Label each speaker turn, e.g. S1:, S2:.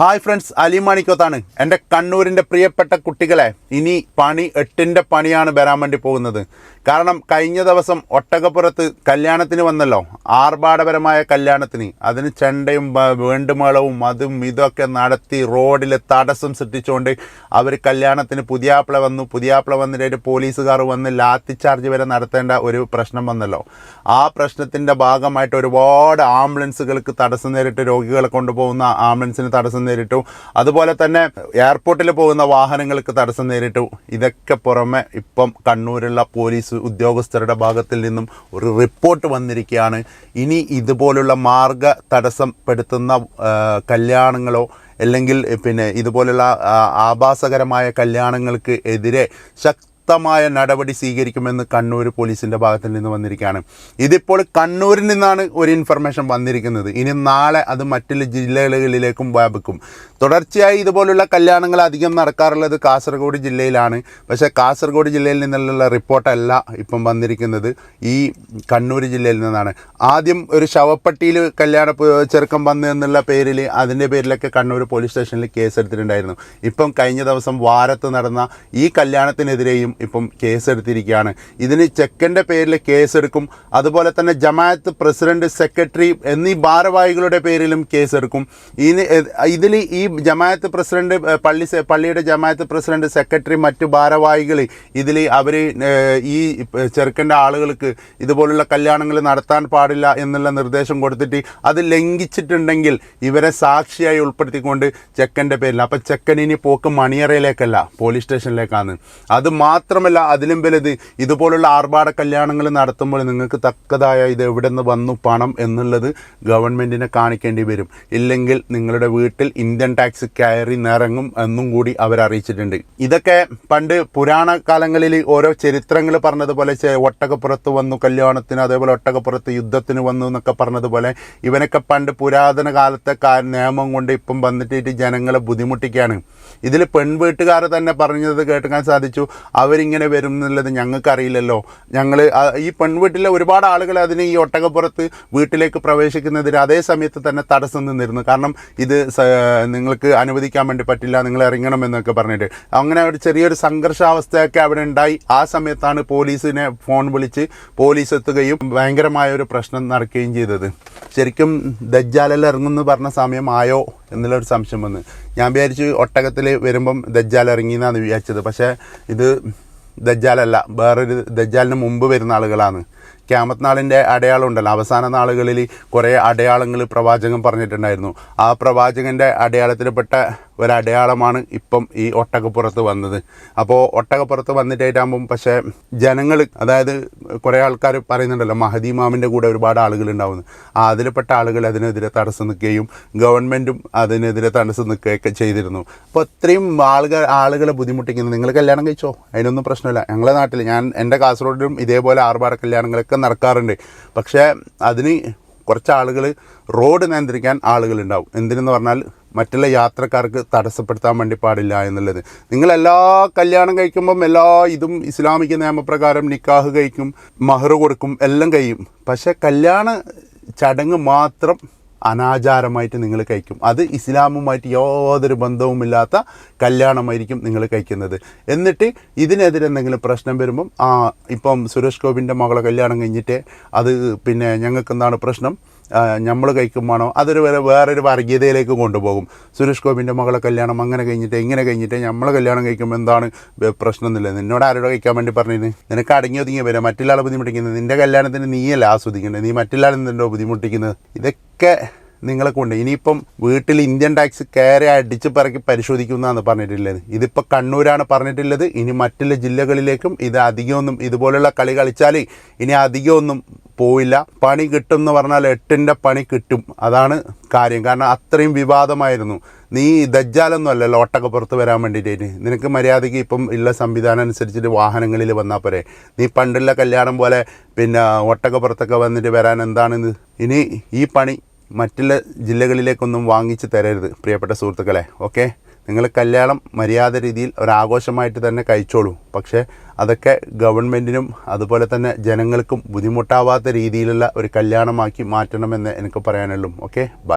S1: Hi friends Ali മാണിക്കോത്താണ്. എന്റെ കണ്ണൂരിന്റെ പ്രിയപ്പെട്ട കുട്ടികളെ ഇനി പണി എട്ടിന്റെ പണിയാണ് വരാൻ വേണ്ടി പോകുന്നത്. കാരണം കഴിഞ്ഞ ദിവസം ഒട്ടകപ്പുറത്ത് കല്യാണത്തിന് വന്നല്ലോ ആർഭാടപരമായ കല്യാണത്തിന്. അതിന് ചെണ്ടയും വേണ്ടുമേളവും അതും ഇതൊക്കെ നടത്തി റോഡിൽ തടസ്സം സൃഷ്ടിച്ചുകൊണ്ട് അവർ കല്യാണത്തിന് പുതിയാപ്പിള വന്നു. പുതിയാപ്പിള വന്നിട്ട് പോലീസുകാർ വന്ന് ലാത്തി ചാർജ് വരെ നടത്തേണ്ട ഒരു പ്രശ്നം വന്നല്ലോ. ആ പ്രശ്നത്തിന്റെ ഭാഗമായിട്ട് ഒരുപാട് ആംബുലൻസുകൾക്ക് തടസ്സം നേരിട്ട് രോഗികളെ കൊണ്ടുപോകുന്ന ആംബുലൻസിന് തടസ്സം നേരിട്ടു. അതുപോലെ തന്നെ എയർപോർട്ടിൽ പോകുന്ന വാഹനങ്ങൾക്ക് തടസ്സം നേരിട്ടു. ഇതൊക്കെ പുറമെ ഇപ്പം കണ്ണൂരുള്ള പോലീസ് ഉദ്യോഗസ്ഥരുടെ ഭാഗത്തിൽ നിന്നും ഒരു റിപ്പോർട്ട് വന്നിരിക്കുകയാണ്. ഇനി ഇതുപോലുള്ള മാർഗ തടസ്സപ്പെടുത്തുന്ന കല്യാണങ്ങളോ അല്ലെങ്കിൽ പിന്നെ ഇതുപോലുള്ള ആഭാസകരമായ കല്യാണങ്ങൾക്ക് എതിരെ ശക്തമായ നടപടി സ്വീകരിക്കുമെന്ന് കണ്ണൂർ പോലീസിന്റെ ഭാഗത്തിൽ നിന്ന് വന്നിരിക്കുകയാണ്. ഇതിപ്പോൾ കണ്ണൂരിൽ നിന്നാണ് ഒരു ഇൻഫർമേഷൻ വന്നിരിക്കുന്നത്. ഇനി നാളെ അത് മറ്റുള്ള ജില്ലകളിലേക്കും വ്യാപിക്കും. തുടർച്ചയായി ഇതുപോലുള്ള കല്യാണങ്ങൾ അധികം നടക്കാറുള്ളത് കാസർഗോഡ് ജില്ലയിലാണ്. പക്ഷേ കാസർഗോഡ് ജില്ലയിൽ നിന്നുള്ള റിപ്പോർട്ടല്ല ഇപ്പം വന്നിരിക്കുന്നത്. ഈ കണ്ണൂർ ജില്ലയിൽ നിന്നാണ്. ആദ്യം ഒരു ശവപ്പെട്ടിയിൽ കല്യാണ ചെറുക്കം വന്നു എന്നുള്ള പേരിൽ അതിന്റെ പേരിലൊക്കെ കണ്ണൂർ പോലീസ് സ്റ്റേഷനിൽ കേസ് എടുത്തിട്ടുണ്ടായിരുന്നു ഇപ്പം കഴിഞ്ഞ ദിവസം വാരത്ത് നടന്ന ഈ കല്യാണത്തിനെതിരെയും ഇപ്പം കേസ് എടുത്തിരിക്കുകയാണ് ഇതിന് ചെക്കന്റെ പേരിൽ കേസ് എടുക്കും അതുപോലെ തന്നെ ജമാഅത്ത് പ്രസിഡന്റ് സെക്രട്ടറി എന്നീ ഭാരവാഹികളുടെ പേരിലും കേസ് എടുക്കും ഇനി ഇതിൽ ഈ ജമാഅത്ത് പ്രസിഡന്റ് പള്ളി പള്ളിയുടെ ജമാഅത്ത് പ്രസിഡന്റ് സെക്രട്ടറി മറ്റു ഭാരവാഹികൾ ഇതിൽ അവർ ഈ ചെറുക്കന്റെ ആളുകൾക്ക് ഇതുപോലുള്ള കല്യാണങ്ങൾ നടത്താൻ പാടില്ല എന്നുള്ള നിർദ്ദേശം കൊടുത്തിട്ട് അത് ലംഘിച്ചിട്ടുണ്ടെങ്കിൽ ഇവരെ സാക്ഷിയായി ഉൾപ്പെടുത്തിക്കൊണ്ട് ചെക്കന്റെ പേരിൽ. അപ്പം ചെക്കൻ ഇനി പോക്ക് മണിയറയിലേക്കല്ല പോലീസ് സ്റ്റേഷനിലേക്കാണ്. അത് മാത്രമല്ല അതിലും വലുത്. ഇതുപോലുള്ള ആർഭാട കല്യാണങ്ങൾ നടത്തുമ്പോൾ നിങ്ങൾക്ക് തക്കതായ ഇത് എവിടെ നിന്ന് വന്നു പണം എന്നുള്ളത് ഗവൺമെന്റിനെ കാണിക്കേണ്ടി വരും. ഇല്ലെങ്കിൽ നിങ്ങളുടെ വീട്ടിൽ ഇന്ത്യൻ ടാക്സ് കയറി നിറങ്ങും എന്നും കൂടി അവരറിയിച്ചിട്ടുണ്ട് ഇതൊക്കെ പണ്ട് പുരാണ കാലങ്ങളിൽ ഓരോ ചരിത്രങ്ങൾ പറഞ്ഞതുപോലെ ഒട്ടകപ്പുറത്ത് വന്നു കല്യാണത്തിന് അതേപോലെ ഒട്ടകപ്പുറത്ത് യുദ്ധത്തിന് വന്നു എന്നൊക്കെ പറഞ്ഞതുപോലെ ഇവനൊക്കെ പണ്ട് പുരാതന കാലത്തെ നിയമം കൊണ്ട് ഇപ്പം വന്നിട്ട് ജനങ്ങളെ ബുദ്ധിമുട്ടിക്കുകയാണ്. ഇതിൽ പെൺവീട്ടുകാർ തന്നെ പറഞ്ഞത് കേൾക്കാൻ സാധിച്ചു. അവരിങ്ങനെ വരും എന്നുള്ളത് ഞങ്ങൾക്കറിയില്ലല്ലോ. ഞങ്ങൾ ഈ പെൺവീട്ടിലെ ഒരുപാട് ആളുകൾ അതിന് ഈ ഒട്ടകപ്പുറത്ത് വീട്ടിലേക്ക് പ്രവേശിക്കുന്നതിന് അതേ സമയത്ത് തന്നെ തടസ്സം നിന്നിരുന്നു. കാരണം ഇത് നിങ്ങൾക്ക് അനുവദിക്കാൻ വേണ്ടി പറ്റില്ല നിങ്ങൾ ഇറങ്ങണം എന്നൊക്കെ പറഞ്ഞിട്ട്. അങ്ങനെ ഒരു ചെറിയൊരു സംഘർഷാവസ്ഥയൊക്കെ അവിടെ ഉണ്ടായി. ആ സമയത്താണ് പോലീസിനെ ഫോൺ വിളിച്ച് പോലീസ് എത്തുകയും ഭയങ്കരമായ ഒരു പ്രശ്നം നടക്കുകയും ചെയ്തത്. ശരിക്കും ദജ്ജാലിൽ ഇറങ്ങുമെന്ന് പറഞ്ഞ സമയമായോ എന്നുള്ളൊരു സംശയം വന്ന്. ഞാൻ വിചാരിച്ചു ഒട്ടകത്തിൽ വരുമ്പം ദജ്ജാൽ ഇറങ്ങിയെന്നാണ് വിചാരിച്ചത്. പക്ഷേ ഇത് ദജ്ജാലല്ല വേറൊരു ദജ്ജാലിന് മുമ്പ് വരുന്ന ആളുകളാണ്. ക്യാമത്ത് നാളിന്റെ അടയാളം ഉണ്ടല്ലോ അവസാന നാളുകളിൽ കുറേ അടയാളങ്ങൾ പ്രവാചകൻ പറഞ്ഞിട്ടുണ്ടായിരുന്നു. ആ പ്രവാചകന്റെ അടയാളത്തിൽപ്പെട്ട ഒരടയാളമാണ് ഇപ്പം ഈ ഒട്ടകപ്പുറത്ത് വന്നത്. അപ്പോൾ ഒട്ടകപ്പുറത്ത് വന്നിട്ടായിട്ടാകുമ്പം പക്ഷേ ജനങ്ങൾ അതായത് കുറേ ആൾക്കാർ പറയുന്നുണ്ടല്ലോ മഹദി മാമിന്റെ കൂടെ ഒരുപാട് ആളുകൾ ഉണ്ടാവുന്നു. അതിൽപ്പെട്ട ആളുകൾ അതിനെതിരെ തടസ്സം നിൽക്കുകയും ഗവൺമെന്റും അതിനെതിരെ തടസ്സം നിൽക്കുകയൊക്കെ ചെയ്തിരുന്നു. അപ്പോൾ ഇത്രയും ആളുകൾ ആളുകളെ ബുദ്ധിമുട്ടിക്കുന്നത് നിങ്ങൾ കല്യാണം കഴിച്ചോ? അതിനൊന്നും പ്രശ്നമില്ല. ഞങ്ങളുടെ നാട്ടിൽ ഞാൻ എന്റെ കാസർഗോഡിലും ഇതേപോലെ ആർഭാട കല്യാണങ്ങളൊക്കെ നടക്കാറുണ്ട്. പക്ഷേ അതിന് കുറച്ച് ആളുകൾ റോഡ് നിയന്ത്രിക്കാൻ ആളുകളുണ്ടാവും. എന്തിനെന്ന് പറഞ്ഞാൽ മറ്റുള്ള യാത്രക്കാർക്ക് തടസ്സപ്പെടുത്താൻ വേണ്ടി പാടില്ല എന്നുള്ളത്. നിങ്ങൾ എല്ലാ കല്യാണം കഴിക്കുമ്പം എല്ലാ ഇതും ഇസ്ലാമിക നിയമപ്രകാരം നിക്കാഹ് കഴിക്കും മഹർ കൊടുക്കും എല്ലാം കഴിയും. പക്ഷേ കല്യാണ ചടങ്ങ് മാത്രം അനാചാരമായിട്ട് നിങ്ങൾ കഴിക്കും. അത് ഇസ്ലാമുമായിട്ട് യാതൊരു ബന്ധവുമില്ലാത്ത കല്യാണമായിരിക്കും നിങ്ങൾ കഴിക്കുന്നത്. എന്നിട്ട് ഇതിനെതിരെ എന്തെങ്കിലും പ്രശ്നം വരുമ്പം ആ ഇപ്പം സുരേഷ് ഗോപിന്റെ മകളെ കല്യാണം കഴിഞ്ഞിട്ട് അത് പിന്നെ ഞങ്ങൾക്ക് എന്താണ് പ്രശ്നം? നമ്മൾ കഴിക്കുമ്പോഴാണോ അതൊരു വേറെ വേറൊരു വർഗീയതയിലേക്ക് കൊണ്ടുപോകും. സുരേഷ് ഗോപിന്റെ മകളെ കല്യാണം അങ്ങനെ കഴിഞ്ഞിട്ട് ഇങ്ങനെ കഴിഞ്ഞിട്ട് നമ്മൾ കല്യാണം കഴിക്കുമ്പോൾ എന്താണ് പ്രശ്നം എന്നില്ല നിന്നോട് ആരോട് കഴിക്കാൻ വേണ്ടി പറഞ്ഞിരുന്നു. നിനക്ക് അടങ്ങി ഒതുങ്ങി വരാം മറ്റുള്ളാളെ ബുദ്ധിമുട്ടിക്കുന്നത് നിന്റെ കല്യാണത്തിന് നീയല്ല ആസ്വദിക്കേണ്ടത് നീ മറ്റുള്ള നിന്നോ ബുദ്ധിമുട്ടിക്കുന്നത്? ഇതൊക്കെ നിങ്ങളെ കൊണ്ട്. ഇനിയിപ്പം വീട്ടിൽ ഇന്ത്യൻ ടാക്സ് കയറി അടിച്ച് പറക്കി പരിശോധിക്കുന്നതാണ് പറഞ്ഞിട്ടുള്ളത് ഇതിപ്പോൾ കണ്ണൂരാണ് പറഞ്ഞിട്ടുള്ളത്. ഇനി മറ്റുള്ള ജില്ലകളിലേക്കും ഇത് അധികമൊന്നും ഇതുപോലുള്ള കളി കളിച്ചാൽ ഇനി അധികമൊന്നും പോയില്ല പണി കിട്ടും എന്ന് പറഞ്ഞാൽ എട്ടിന്റെ പണി കിട്ടും. അതാണ് കാര്യം. കാരണം അത്രയും വിവാദമായിരുന്നു. നീ ദജ്ജാലൊന്നും അല്ലല്ലോ പുറത്ത് വരാൻ വേണ്ടിയിട്ട് നിനക്ക് മര്യാദയ്ക്ക് ഇപ്പം ഉള്ള സംവിധാനം അനുസരിച്ചിട്ട് വാഹനങ്ങളിൽ വന്നാൽ പോരെ. നീ പണ്ടുള്ള കല്യാണം പോലെ പിന്നെ ഒട്ടകപ്പുറത്തൊക്കെ വന്നിട്ട് വരാൻ എന്താണ് ഇനി ഈ പണി മറ്റുള്ള ജില്ലകളിലേക്കൊന്നും വാങ്ങിച്ച് തരരുത് പ്രിയപ്പെട്ട സുഹൃത്തുക്കളെ. ഓക്കെ? നിങ്ങൾ കല്യാണം മര്യാദ രീതിയിൽ ഒരാഘോഷമായിട്ട് തന്നെ കഴിച്ചോളൂ. പക്ഷേ അതൊക്കെ ഗവൺമെന്റിനും അതുപോലെ തന്നെ ജനങ്ങൾക്കും ബുദ്ധിമുട്ടാവാത്ത രീതിയിലുള്ള ഒരു കല്യാണമാക്കി മാറ്റണമെന്ന് എനിക്ക് പറയാനുള്ളൂ. ഓക്കെ?